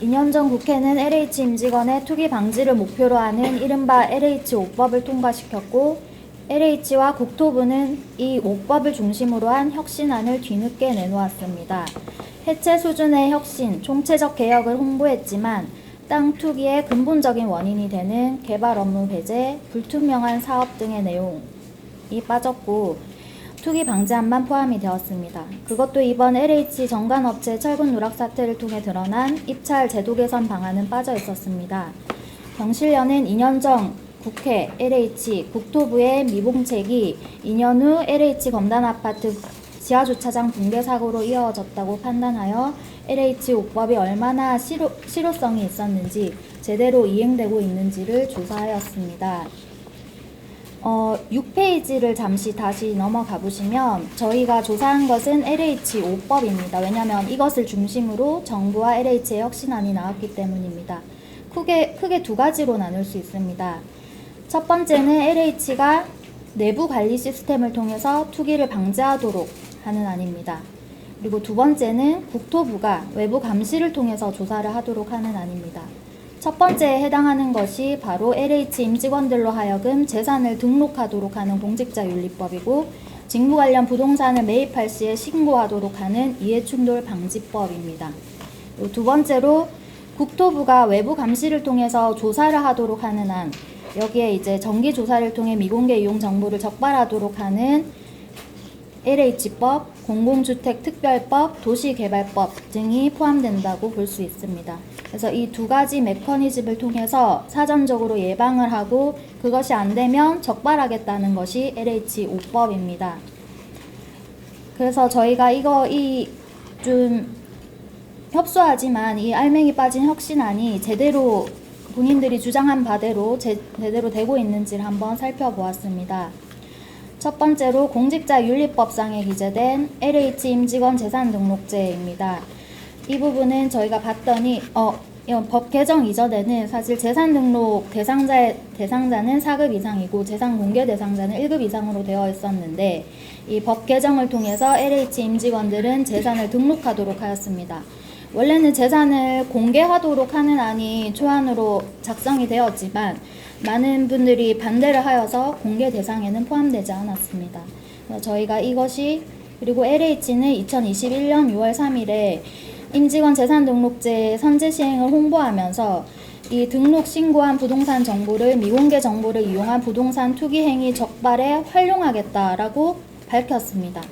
2년 전 국회는 LH 임직원의 투기 방지를 목표로 하는 이른바 LH 5법을 통과시켰고 LH와 국토부는 이 5법을 중심으로 한 혁신안을 뒤늦게 내놓았습니다. 해체 수준의 혁신, 총체적 개혁을 홍보했지만 땅 투기의 근본적인 원인이 되는 개발 업무 배제, 불투명한 사업 등의 내용이 빠졌고 투기 방지안만 포함이 되었습니다. 그것도 이번 LH 정관업체 철근 누락 사태를 통해 드러난 입찰 제도 개선 방안은 빠져 있었습니다. 경실련은 2년 전 국회, LH, 국토부의 미봉책이 2년 후 LH 검단 아파트 지하주차장 붕괴 사고로 이어졌다고 판단하여 LH 5법이 얼마나 실효, 실효성이 있었는지 제대로 이행되고 있는지를 조사하였습니다. 어, 6페이지를 잠시 다시 넘어가 보시면 저희가 조사한 것은 LH 5법입니다. 왜냐하면 이것을 중심으로 정부와 LH의 혁신안이 나왔기 때문입니다. 크게, 크게 두 가지로 나눌 수 있습니다. 첫 번째는 LH가 내부 관리 시스템을 통해서 투기를 방지하도록 하는 안입니다. 그리고 두 번째는 국토부가 외부 감시를 통해서 조사를 하도록 하는 안입니다. 첫 번째에 해당하는 것이 바로 LH 임직원들로 하여금 재산을 등록하도록 하는 공직자윤리법이고 직무 관련 부동산을 매입할 시에 신고하도록 하는 이해충돌 방지법입니다. 두 번째로 국토부가 외부 감시를 통해서 조사를 하도록 하는 안 여기에 이제 정기 조사를 통해 미공개 이용 정보를 적발하도록 하는 LH법, 공공주택특별법, 도시개발법 등이 포함된다고 볼 수 있습니다. 그래서 이 두 가지 메커니즘을 통해서 사전적으로 예방을 하고 그것이 안 되면 적발하겠다는 것이 LH 5법입니다. 그래서 저희가 이거 이 좀 협소하지만 이 알맹이 빠진 혁신안이 제대로 본인들이 주장한 바대로 제, 제대로 되고 있는지를 한번 살펴보았습니다. 첫 번째로 공직자 윤리법상에 기재된 LH 임직원 재산 등록제입니다. 이 부분은 저희가 봤더니 어, 이건 법 개정 이전에는 사실 재산 등록 대상자의 대상자는 4급 이상이고 재산 공개 대상자는 1급 이상으로 되어 있었는데 이 법 개정을 통해서 LH 임직원들은 재산을 등록하도록 하였습니다. 원래는 재산을 공개하도록 하는 안이 초안으로 작성이 되었지만 많은 분들이 반대를 하여서 공개 대상에는 포함되지 않았습니다. 저희가 이것이 그리고 LH는 2021년 6월 3일에 임직원 재산 등록제 선제 시행을 홍보하면서 이 등록 신고한 부동산 정보를 미공개 정보를 이용한 부동산 투기 행위 적발에 활용하겠다라고 밝혔습니다.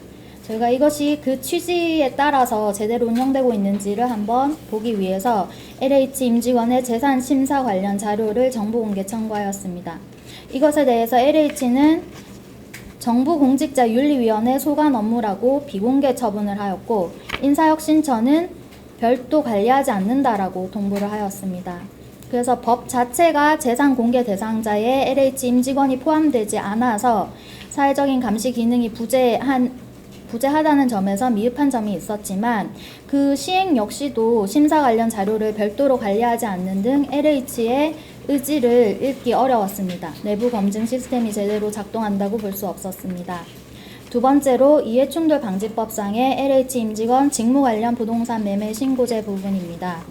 저희가 이것이 그 취지에 따라서 제대로 운영되고 있는지를 한번 보기 위해서 LH 임직원의 재산 심사 관련 자료를 정보 공개 청구하였습니다. 이것에 대해서 LH는 정부공직자윤리위원회 소관 업무라고 비공개 처분을 하였고 인사혁신처는 별도 관리하지 않는다라고 통보를 하였습니다. 그래서 법 자체가 재산 공개 대상자에 LH 임직원이 포함되지 않아서 사회적인 감시 기능이 부재한 부재하다는 점에서 미흡한 점이 있었지만 그 시행 역시도 심사 관련 자료를 별도로 관리하지 않는 등 LH의 의지를 읽기 어려웠습니다. 내부 검증 시스템이 제대로 작동한다고 볼 수 없었습니다. 두 번째로 이해충돌 방지법상의 LH 임직원 직무 관련 부동산 매매 신고제 부분입니다.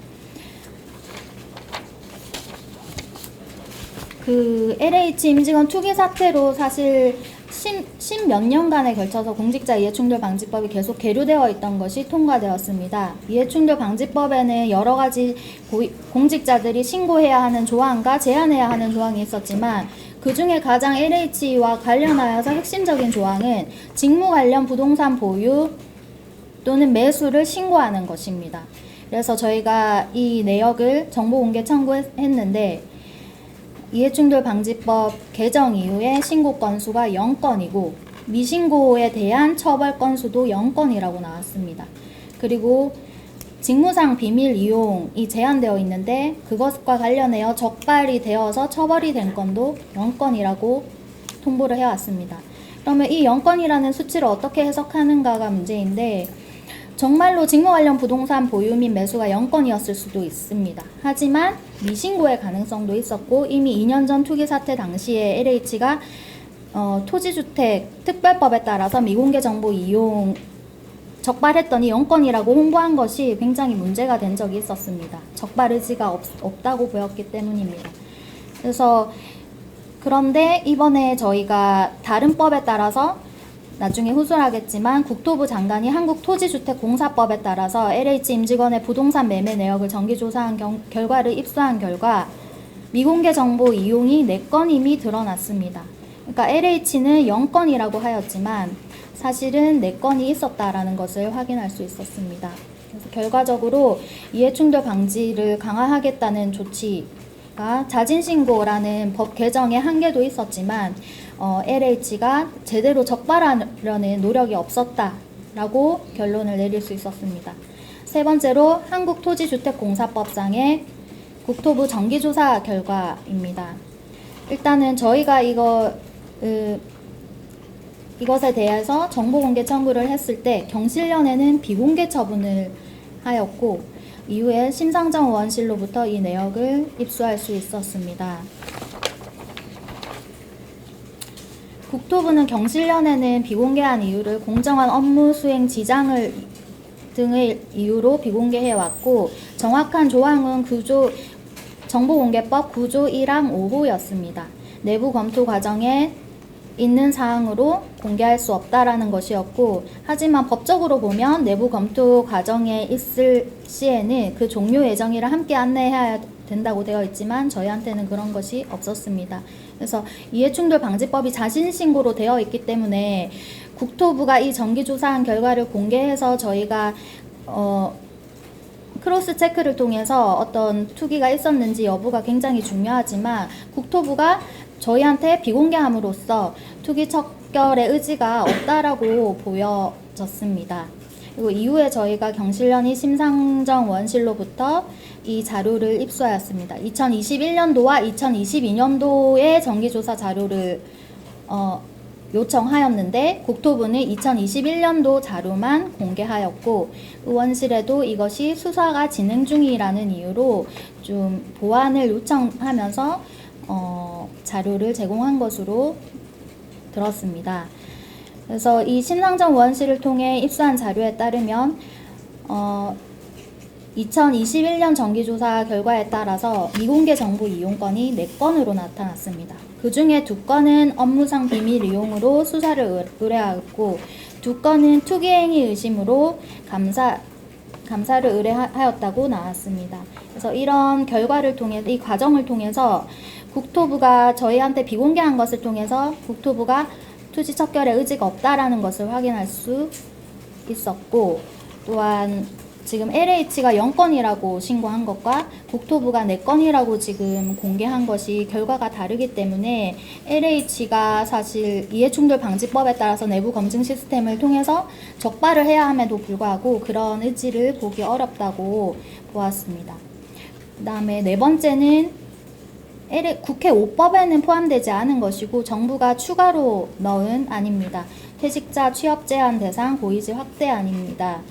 그 LH 임직원 투기 사태로 사실 십몇 년간에 걸쳐서 공직자 이해충돌 방지법이 계속 계류되어 있던 것이 통과되었습니다. 이해충돌 방지법에는 여러 가지 고위, 공직자들이 신고해야 하는 조항과 제한해야 하는 조항이 있었지만 그 중에 가장 LH와 관련하여서 핵심적인 조항은 직무 관련 부동산 보유 또는 매수를 신고하는 것입니다. 그래서 저희가 이 내역을 정보 공개 청구했는데 이해충돌 방지법 개정 이후에 신고 건수가 0건이고 미신고에 대한 처벌 건수도 0건이라고 나왔습니다. 그리고 직무상 비밀 이용이 제한되어 있는데 그것과 관련하여 적발이 되어서 처벌이 된 건도 0건이라고 통보를 해왔습니다. 그러면 이 0건이라는 수치를 어떻게 해석하는가가 문제인데 정말로 직무 관련 부동산 보유 및 매수가 0건이었을 수도 있습니다. 하지만 미신고의 가능성도 있었고 이미 2년 전 투기 사태 당시에 LH가 어, 토지주택 특별법에 따라서 미공개 정보 이용 적발했더니 영건이라고 홍보한 것이 굉장히 문제가 된 적이 있었습니다. 적발 의지가 없, 없다고 보였기 때문입니다. 그래서 그런데 이번에 저희가 다른 법에 따라서 나중에 후술하겠지만 국토부 장관이 한국토지주택공사법에 따라서 LH 임직원의 부동산 매매 내역을 정기조사한 경- 결과를 입수한 결과 미공개 정보 이용이 4건 이미 드러났습니다. 그러니까 LH는 0건이라고 하였지만 사실은 4건이 있었다라는 것을 확인할 수 있었습니다. 그래서 결과적으로 이해충돌 방지를 강화하겠다는 조치가 자진신고라는 법 개정의 한계도 있었지만 어, LH가 제대로 적발하려는 노력이 없었다라고 결론을 내릴 수 있었습니다. 세 번째로 한국토지주택공사법상의 국토부 정기조사 결과입니다. 일단은 저희가 이거 으, 이것에 대해서 정보 공개 청구를 했을 때 경실련에는 비공개 처분을 하였고 이후에 심상정 의원실로부터 이 내역을 입수할 수 있었습니다. 국토부는 경실련에는 비공개한 이유를 공정한 업무 수행 지장을 등의 이유로 비공개해 왔고 정확한 조항은 구조 정보공개법 9조 1항 5호였습니다. 내부 검토 과정에 있는 사항으로 공개할 수 없다라는 것이었고 하지만 법적으로 보면 내부 검토 과정에 있을 시에는 그 종료 예정일을 함께 안내해야 된다고 되어 있지만 저희한테는 그런 것이 없었습니다. 그래서 이해충돌 방지법이 자신신고로 되어 있기 때문에 국토부가 이 정기조사한 결과를 공개해서 저희가 어, 크로스 체크를 통해서 어떤 투기가 있었는지 여부가 굉장히 중요하지만 국토부가 저희한테 비공개함으로써 투기 척결의 의지가 없다라고 보여졌습니다. 그리고 이후에 저희가 경실련이 심상정 원실로부터 이 자료를 입수하였습니다. 2021년도와 2022년도의 정기조사 자료를 어, 요청하였는데 국토부는 2021년도 자료만 공개하였고 의원실에도 이것이 수사가 진행 중이라는 이유로 좀 보완을 요청하면서 어, 자료를 제공한 것으로 들었습니다. 그래서 이 신상정 의원실을 통해 입수한 자료에 따르면 어, 2021년 정기조사 결과에 따라서 미공개 정보 이용건이 4건으로 나타났습니다. 그 중에 2건은 업무상 비밀 이용으로 수사를 의- 의뢰하였고 2건은 투기행위 의심으로 감사, 감사를 의뢰하였다고 나왔습니다. 그래서 이런 결과를 통해 이 과정을 통해서 국토부가 저희한테 비공개한 것을 통해서 국토부가 투지 척결의 의지가 없다라는 것을 확인할 수 있었고 또한 지금 LH가 0건이라고 신고한 것과 국토부가 4건이라고 지금 공개한 것이 결과가 다르기 때문에 LH가 사실 이해충돌 방지법에 따라서 내부 검증 시스템을 통해서 적발을 해야 함에도 불구하고 그런 의지를 보기 어렵다고 보았습니다. 그 다음에 네 번째는 국회 5법에는 포함되지 않은 것이고 정부가 추가로 넣은 아닙니다. 퇴직자 취업 제한 대상 고위직 확대안입니다.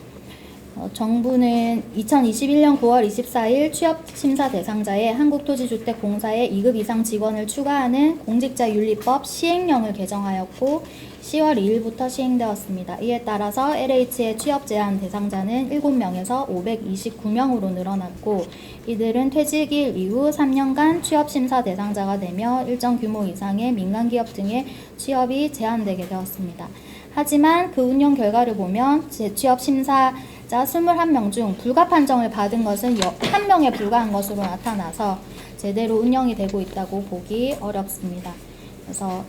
어, 정부는 2021년 9월 24일 취업 심사 대상자에 한국토지주택공사의 2급 이상 직원을 추가하는 공직자윤리법 시행령을 개정하였고 10월 2일부터 시행되었습니다. 이에 따라서 LH의 취업 제한 대상자는 7명에서 529명으로 늘어났고 이들은 퇴직일 이후 3년간 취업 심사 대상자가 되며 일정 규모 이상의 민간 기업 등의 취업이 제한되게 되었습니다. 하지만 그 운영 결과를 보면 재취업 심사 자 21명 중 불가 판정을 받은 것은 1명에 불과한 것으로 나타나서 제대로 운영이 되고 있다고 보기 어렵습니다. 그래서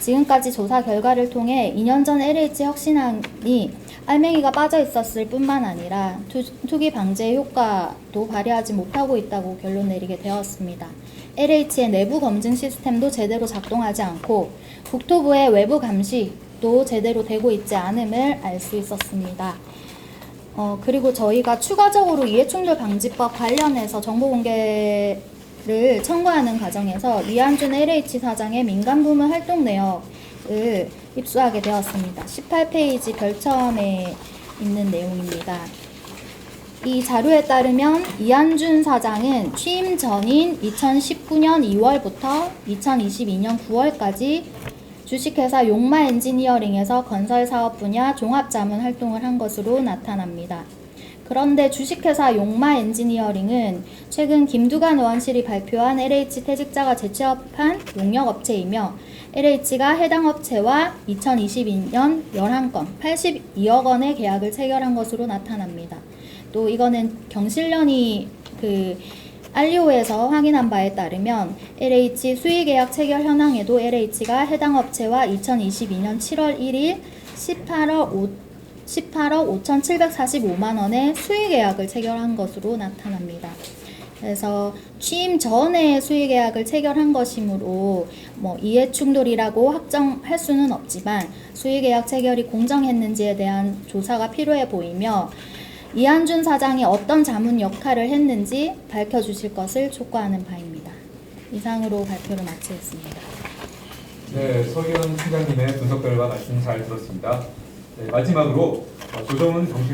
지금까지 조사 결과를 통해 2년 전 LH 혁신안이 알맹이가 빠져 있었을 뿐만 아니라 투, 투기 방제 효과도 발휘하지 못하고 있다고 결론 내리게 되었습니다. LH의 내부 검증 시스템도 제대로 작동하지 않고 국토부의 외부 감시도 제대로 되고 있지 않음을 알 수 있었습니다. 어, 그리고 저희가 추가적으로 이해충돌 방지법 관련해서 정보 공개를 청구하는 과정에서 이한준 LH 사장의 민간 부문 활동 내역을 입수하게 되었습니다. 18페이지 별첨에 있는 내용입니다. 이 자료에 따르면 이한준 사장은 취임 전인 2019년 2월부터 2022년 9월까지 주식회사 용마 엔지니어링에서 건설 사업 분야 종합 자문 활동을 한 것으로 나타납니다. 그런데 주식회사 용마 엔지니어링은 최근 김두관 의원실이 발표한 LH 퇴직자가 재취업한 용역업체이며 LH가 해당 업체와 2022년 11건 82억 원의 계약을 체결한 것으로 나타납니다. 또 이거는 경실련이 그 알리오에서 확인한 바에 따르면 LH 수의계약 체결 현황에도 LH가 해당 업체와 2022년 7월 1일 18억 5 18억 5,745만 원의 수의계약을 체결한 것으로 나타납니다. 그래서 취임 전에 수의계약을 체결한 것이므로 뭐 이해 충돌이라고 확정할 수는 없지만 수의계약 체결이 공정했는지에 대한 조사가 필요해 보이며 이한준 사장이 어떤 자문 역할을 했는지 밝혀주실 것을 촉구하는 바입니다. 이상으로 발표를 마치겠습니다. 네, 서기현 팀장님의 분석 결과 말씀 잘 들었습니다. 네, 마지막으로 어, 조정은 정신